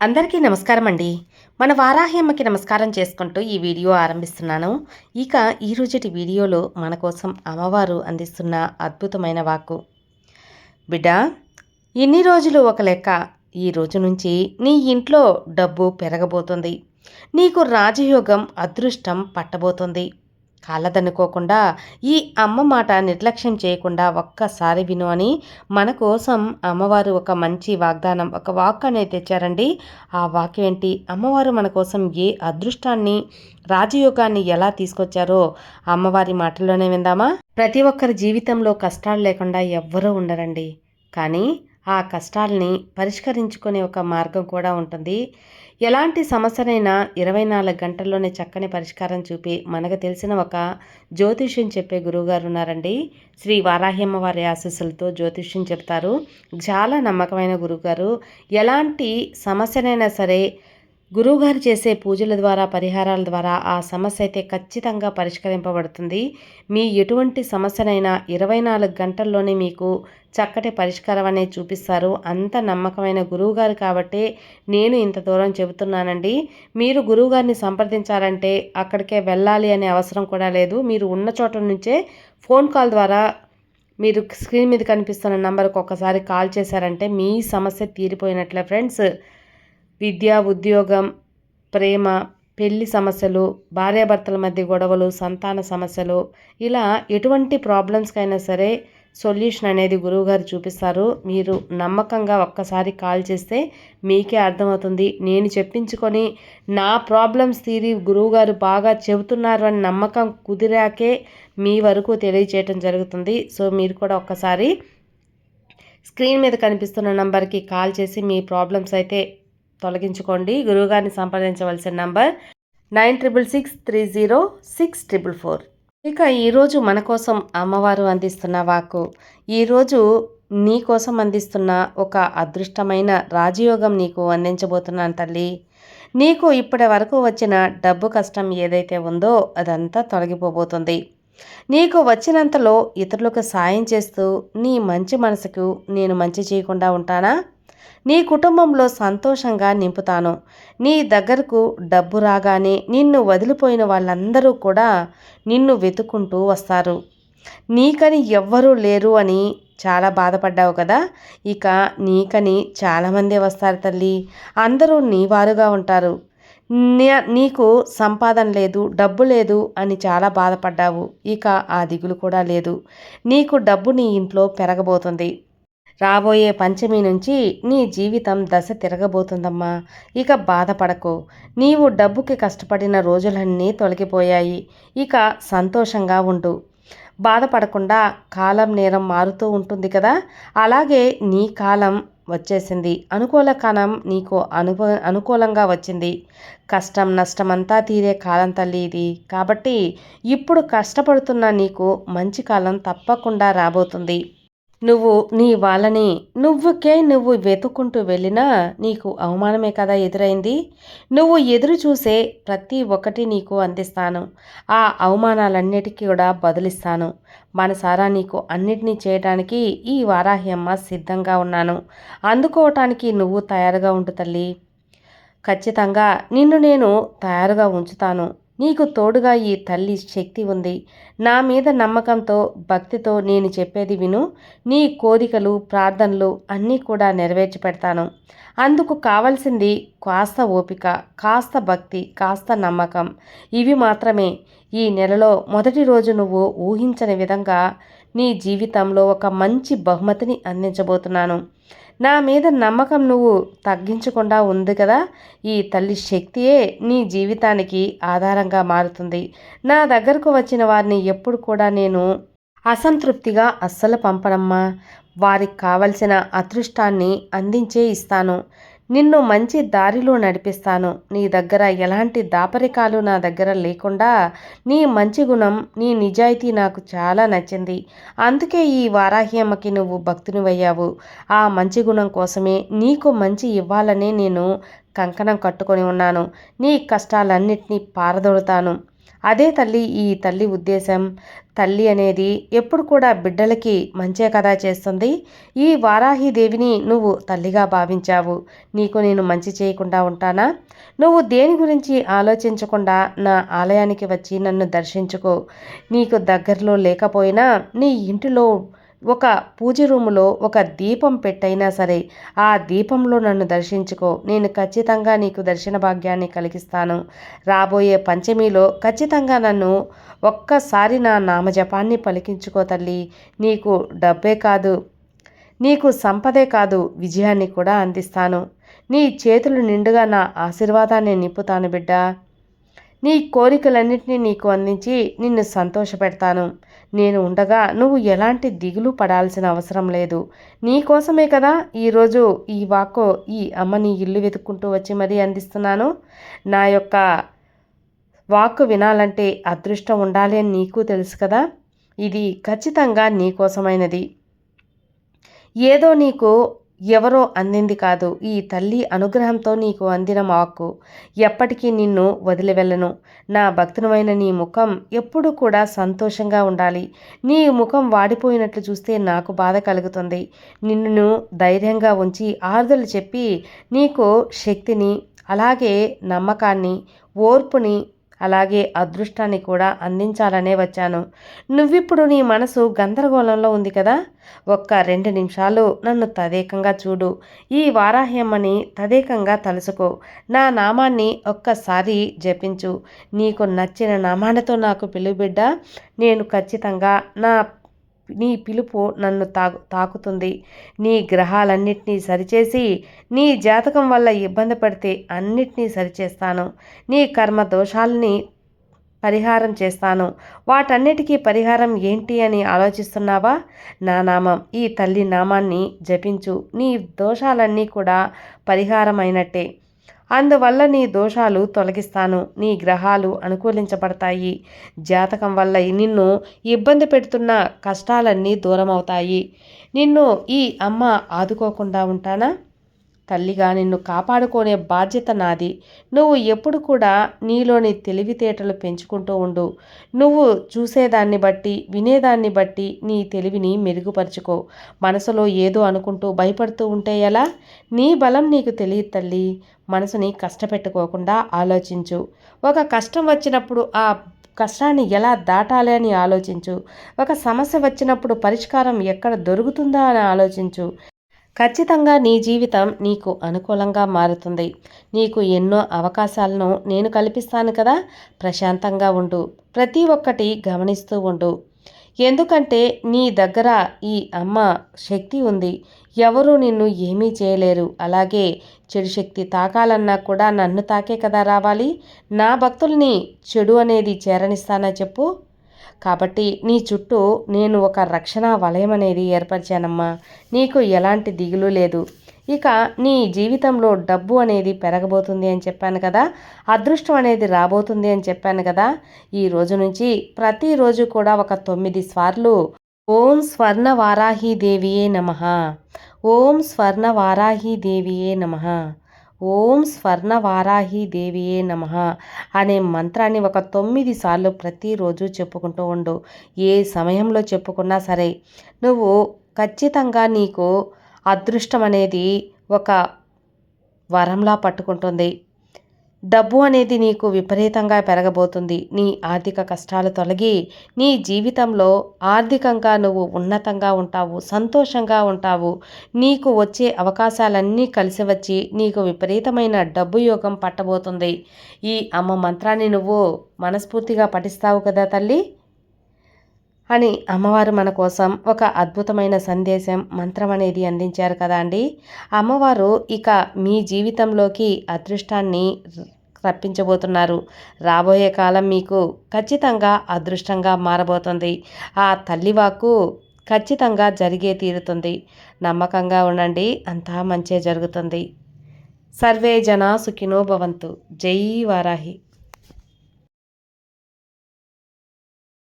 అందరికీ నమస్కారం అండి మన వారాహ్యమ్మకి నమస్కారం చేసుకుంటూ ఈ వీడియో ఆరంభిస్తున్నాను. ఇక ఈరోజుటి వీడియోలో మన కోసం అమ్మవారు అందిస్తున్న అద్భుతమైన వాక్కు. బిడ్డ ఇన్ని రోజులు ఒక లెక్క ఈ రోజు నుంచి నీ ఇంట్లో డబ్బు పెరగబోతుంది. నీకు రాజయోగం అదృష్టం పట్టబోతుంది. కాలదనుకోకుండా ఈ అమ్మ మాట నిర్లక్ష్యం చేయకుండా ఒక్కసారి విను అని మన కోసం అమ్మవారు ఒక మంచి వాగ్దానం ఒక వాక్ అనేది తెచ్చారండి. ఆ వాక్యం ఏంటి? అమ్మవారు మన కోసం ఏ అదృష్టాన్ని రాజయోగాన్ని ఎలా తీసుకొచ్చారో అమ్మవారి మాటల్లోనే విందామా? ప్రతి ఒక్కరి జీవితంలో కష్టాలు లేకుండా ఎవ్వరూ ఉండరండి. కానీ ఆ కష్టాల్ని పరిష్కరించుకునే ఒక మార్గం కూడా ఉంటుంది. ఎలాంటి సమస్యనైనా ఇరవై నాలుగు గంటల్లోనే చక్కని పరిష్కారం చూపి మనకు తెలిసిన ఒక జ్యోతిష్యం చెప్పే గురువుగారు ఉన్నారండి. శ్రీ వారాహ్యమ్మ వారి ఆశీస్సులతో జ్యోతిష్యం చెప్తారు. చాలా నమ్మకమైన గురువుగారు. ఎలాంటి సమస్యనైనా సరే గురువుగారు చేసే పూజల ద్వారా పరిహారాల ద్వారా ఆ సమస్య అయితే ఖచ్చితంగా పరిష్కరింపబడుతుంది. మీ ఎటువంటి సమస్యనైనా ఇరవై నాలుగు గంటల్లోనే మీకు చక్కటి పరిష్కారం అనేది చూపిస్తారు. అంత నమ్మకమైన గురువుగారు కాబట్టి నేను ఇంత దూరం చెబుతున్నానండి. మీరు గురువుగారిని సంప్రదించాలంటే అక్కడికే వెళ్ళాలి అనే అవసరం కూడా లేదు. మీరు ఉన్న చోట నుంచే ఫోన్ కాల్ ద్వారా మీరు స్క్రీన్ మీద కనిపిస్తున్న నంబర్కి ఒకసారి కాల్ చేశారంటే మీ సమస్య తీరిపోయినట్లే ఫ్రెండ్స్. విద్య ఉద్యోగం ప్రేమ పెళ్ళి సమస్యలు భార్యాభర్తల మధ్య గొడవలు సంతాన సమస్యలు ఇలా ఎటువంటి ప్రాబ్లమ్స్కైనా సరే సొల్యూషన్ అనేది గురువుగారు చూపిస్తారు. మీరు నమ్మకంగా ఒక్కసారి కాల్ చేస్తే మీకే అర్థమవుతుంది. నేను చెప్పించుకొని నా ప్రాబ్లమ్స్ తీరి గురువుగారు బాగా చెబుతున్నారు అని నమ్మకం కుదిరాకే మీ వరకు తెలియచేయటం జరుగుతుంది. సో మీరు కూడా ఒక్కసారి స్క్రీన్ మీద కనిపిస్తున్న నంబర్కి కాల్ చేసి మీ ప్రాబ్లమ్స్ అయితే తొలగించుకోండి. గురువుగారిని సంప్రదించవలసిన number nine triple six three zero six triple four. ఇక ఈరోజు మన కోసం అమ్మవారు అందిస్తున్న వాకు ఈరోజు నీ కోసం అందిస్తున్న ఒక అదృష్టమైన రాజయోగం నీకు అందించబోతున్నాను తల్లి. నీకు ఇప్పటి వరకు వచ్చిన డబ్బు కష్టం ఏదైతే ఉందో అదంతా తొలగిపోబోతుంది. నీకు వచ్చినంతలో ఇతరులకు సాయం చేస్తూ నీ మంచి మనసుకు నేను మంచి చేయకుండా ఉంటానా? నీ కుటుంబంలో సంతోషంగా నింపుతాను. నీ దగ్గరకు డబ్బు రాగానే నిన్ను వదిలిపోయిన వాళ్ళందరూ కూడా నిన్ను వెతుకుంటూ వస్తారు. నీకని ఎవ్వరూ లేరు అని చాలా బాధపడ్డావు కదా? ఇక నీకని చాలామంది వస్తారు తల్లి. అందరూ నీ వారుగా ఉంటారు. నీకు సంపాదన లేదు డబ్బు లేదు అని చాలా బాధపడ్డావు. ఇక ఆ దిగులు కూడా లేదు. నీకు డబ్బు నీ ఇంట్లో పెరగబోతుంది. రాబోయే పంచమి నుంచి నీ జీవితం దశ తిరగబోతుందమ్మా. ఇక బాధపడకు. నీవు డబ్బుకి కష్టపడిన రోజులన్నీ తొలగిపోయాయి. ఇక సంతోషంగా ఉండు. బాధపడకుండా కాలం నేరం మారుతూ ఉంటుంది కదా? అలాగే నీ కాలం వచ్చేసింది. అనుకూల కాలం నీకు అనుభ అనుకూలంగా వచ్చింది. కష్టం నష్టమంతా తీరే కాలం తల్లి ఇది. కాబట్టి ఇప్పుడు కష్టపడుతున్న నీకు మంచి కాలం తప్పకుండా రాబోతుంది. నువ్వు నీ వాళ్ళని నువ్వుకే నువ్వు వెతుక్కుంటూ వెళ్ళినా నీకు అవమానమే కదా ఎదురైంది? నువ్వు ఎదురు చూసే ప్రతి ఒక్కటి నీకు అందిస్తాను. ఆ అవమానాలన్నిటికీ కూడా బదులిస్తాను. మనసారా నీకు అన్నిటినీ చేయడానికి ఈ వారాహ్యమ్మ సిద్ధంగా ఉన్నాను. అందుకోవటానికి నువ్వు తయారుగా ఉంటు తల్లి. ఖచ్చితంగా నిన్ను నేను తయారుగా ఉంచుతాను. నీకు తోడుగా ఈ తల్లి శక్తి ఉంది. నా మీద నమ్మకంతో భక్తితో నేను చెప్పేది విను. నీ కోరికలు ప్రార్థనలు అన్నీ కూడా నెరవేర్చి పెడతాను అందుకు కావలసింది కాస్త ఓపిక కాస్త భక్తి కాస్త నమ్మకం. ఇవి మాత్రమే. ఈ నెలలో మొదటి రోజు నువ్వు ఊహించని విధంగా నీ జీవితంలో ఒక మంచి బహుమతిని అందించబోతున్నాను. నా మీద నమ్మకం నువ్వు తగ్గించకుండా ఉంది కదా. ఈ తల్లి శక్తియే నీ జీవితానికి ఆధారంగా మారుతుంది. నా దగ్గరకు వచ్చిన వారిని ఎప్పుడు కూడా నేను అసంతృప్తిగా అస్సలు పంపనమ్మా. వారికి కావలసిన అదృష్టాన్ని అందించే ఇస్తాను. నిన్ను మంచి దారిలో నడిపిస్తాను. నీ దగ్గర ఎలాంటి దాపరికాలు నా దగ్గర లేకుండా నీ మంచి గుణం నీ నిజాయితీ నాకు చాలా నచ్చింది. అందుకే ఈ వారాహ్యమ్మకి నువ్వు భక్తునివయ్యావు. ఆ మంచి గుణం కోసమే నీకు మంచి ఇవ్వాలనే నేను కంకణం కట్టుకొని ఉన్నాను. నీ కష్టాలన్నిటినీ పారదొడతాను అదే తల్లి ఈ తల్లి ఉద్దేశం. తల్లి అనేది ఎప్పుడు కూడా బిడ్డలకి మంచే కదా చేస్తుంది. ఈ వారాహిదేవిని నువ్వు తల్లిగా భావించావు. నీకు నేను మంచి చేయకుండా ఉంటానా? నువ్వు దేని గురించి ఆలోచించకుండా నా ఆలయానికి వచ్చి నన్ను దర్శించుకో. నీకు దగ్గరలో లేకపోయినా నీ ఇంటిలో ఒక పూజ రూములో ఒక దీపం పెట్టైనా సరే ఆ దీపంలో నన్ను దర్శించుకో. నేను ఖచ్చితంగా నీకు దర్శన భాగ్యాన్ని కలిగిస్తాను. రాబోయే పంచమిలో ఖచ్చితంగా నన్ను ఒక్కసారి నా నామజపాన్ని పలికించుకో తల్లి. నీకు డబ్బే కాదు నీకు సంపదే కాదు విజయాన్ని కూడా అందిస్తాను. నీ చేతులు నిండుగా నా ఆశీర్వాదాన్ని నింపుతాను బిడ్డ. నీ కోరికలన్నింటినీ నీకు అందించి నిన్ను సంతోషపెడతాను. నేను ఉండగా నువ్వు ఎలాంటి దిగులు పడాల్సిన అవసరం లేదు. నీ కోసమే కదా ఈరోజు ఈ వాకు ఈ అమ్మ నీ ఇల్లు వెతుక్కుంటూ వచ్చి మరీ అందిస్తున్నాను. నా యొక్క వాక్కు వినాలంటే అదృష్టం ఉండాలి అని నీకు తెలుసు కదా. ఇది ఖచ్చితంగా నీ కోసమైనది. ఏదో నీకు ఎవరో అందింది కాదు. ఈ తల్లి అనుగ్రహంతో నీకు అందిన మాకు. ఎప్పటికీ నిన్ను వదిలి వెళ్ళను నా భక్తునమైన నీ ముఖం ఎప్పుడూ కూడా సంతోషంగా ఉండాలి. నీ ముఖం వాడిపోయినట్లు చూస్తే నాకు బాధ కలుగుతుంది. నిన్ను ధైర్యంగా ఉంచి ఆరుదలు చెప్పి నీకు శక్తిని అలాగే నమ్మకాన్ని ఓర్పుని అలాగే అదృష్టాన్ని కూడా అందించాలనే వచ్చాను. నువ్విప్పుడు నీ మనసు గందరగోళంలో ఉంది కదా? ఒక్క రెండు నిమిషాలు నన్ను తదేకంగా చూడు. ఈ వారాహ్యమ్మని తదేకంగా తలుసుకో. నా నామాన్ని ఒక్కసారి జపించు. నీకు నచ్చిన నామానితో నాకు పిలుబిడ్డ నేను ఖచ్చితంగా నా నీ పిలుపు నన్ను తాకు తాకుతుంది. నీ గ్రహాలన్నిటినీ సరిచేసి నీ జాతకం వల్ల ఇబ్బంది పడితే అన్నిటినీ సరిచేస్తాను. నీ కర్మ దోషాలని పరిహారం చేస్తాను. వాటన్నిటికీ పరిహారం ఏంటి అని ఆలోచిస్తున్నావా? నా నామం ఈ తల్లి నామాన్ని జపించు. నీ దోషాలన్నీ కూడా పరిహారమైనట్టే. అందువల్ల నీ దోషాలు తొలగిస్తాను నీ గ్రహాలు అనుకూలించబడతాయి. జాతకం వల్ల నిన్ను ఇబ్బంది పెడుతున్న కష్టాలన్నీ దూరం అవుతాయి నిన్ను ఈ అమ్మ ఆదుకోకుండా ఉంటానా? తల్లిగా నిన్ను కాపాడుకునే బాధ్యత నాది. నువ్వు ఎప్పుడు కూడా నీలోని తెలివితేటలు పెంచుకుంటూ ఉండు. నువ్వు చూసేదాన్ని బట్టి వినేదాన్ని బట్టి నీ తెలివిని మెరుగుపరుచుకో. మనసులో ఏదో అనుకుంటూ భయపడుతూ ఉంటే ఎలా? నీ బలం నీకు తెలియదు తల్లి. మనసుని కష్టపెట్టుకోకుండా ఆలోచించు. ఒక కష్టం వచ్చినప్పుడు ఆ కష్టాన్ని ఎలా దాటాలి అని ఆలోచించు. ఒక సమస్య వచ్చినప్పుడు పరిష్కారం ఎక్కడ దొరుకుతుందా అని ఆలోచించు. ఖచ్చితంగా నీ జీవితం నీకు అనుకూలంగా మారుతుంది. నీకు ఎన్నో అవకాశాలను నేను కల్పిస్తాను కదా. ప్రశాంతంగా ఉండు. ప్రతి ఒక్కటి గమనిస్తూ ఉండు. ఎందుకంటే నీ దగ్గర ఈ అమ్మ శక్తి ఉంది. ఎవరు నిన్ను ఏమీ చేయలేరు. అలాగే చెడు శక్తి తాకాలన్నా కూడా నన్ను తాకే కదా రావాలి? నా భక్తుల్ని చెడు అనేది చేరనిస్తానా చెప్పు? కాబట్టి నీ చుట్టూ నేను ఒక రక్షణ వలయం అనేది ఏర్పరిచానమ్మా. నీకు ఎలాంటి దిగులు లేదు. ఇక నీ జీవితంలో డబ్బు అనేది పెరగబోతుంది అని చెప్పాను కదా అదృష్టం అనేది రాబోతుంది అని చెప్పాను కదా ఈ రోజు నుంచి ప్రతిరోజు కూడా ఒక తొమ్మిది సార్లు ఓం స్వర్ణ వారాహి దేవియే నమ. ఓం స్వర్ణ వారాహి దేవియే నమ. ఓం స్వర్ణ వారాహి దేవియే నమ అనే మంత్రాన్ని ఒక తొమ్మిది సార్లు ప్రతిరోజు చెప్పుకుంటూ ఉండు. ఏ సమయంలో చెప్పుకున్నా సరే నువ్వు ఖచ్చితంగా నీకు అదృష్టం అనేది ఒక వరంలా పట్టుకుంటుంది. డబ్బు అనేది నీకు విపరీతంగా పెరగబోతుంది. నీ ఆర్థిక కష్టాలు తొలగి నీ జీవితంలో ఆర్థికంగా నువ్వు ఉన్నతంగా ఉంటావు సంతోషంగా ఉంటావు. నీకు వచ్చే అవకాశాలన్నీ కలిసి వచ్చి నీకు విపరీతమైన డబ్బు యోగం పట్టబోతుంది. ఈ అమ్మ మంత్రాన్ని నువ్వు మనస్ఫూర్తిగా పఠిస్తావు కదా తల్లి? అని అమ్మవారు మన కోసం ఒక అద్భుతమైన సందేశం మంత్రం అనేది అందించారు కదా అండి. అమ్మవారు ఇక మీ జీవితంలోకి అదృష్టాన్ని రప్పించబోతున్నారు. రాబోయే కాలం మీకు ఖచ్చితంగా అదృష్టంగా మారబోతుంది. ఆ తల్లివాకు ఖచ్చితంగా జరిగే తీరుతుంది. నమ్మకంగా ఉండండి అంతా మంచే జరుగుతుంది. సర్వే జనా సుఖినో భవంతు. జై వారాహి.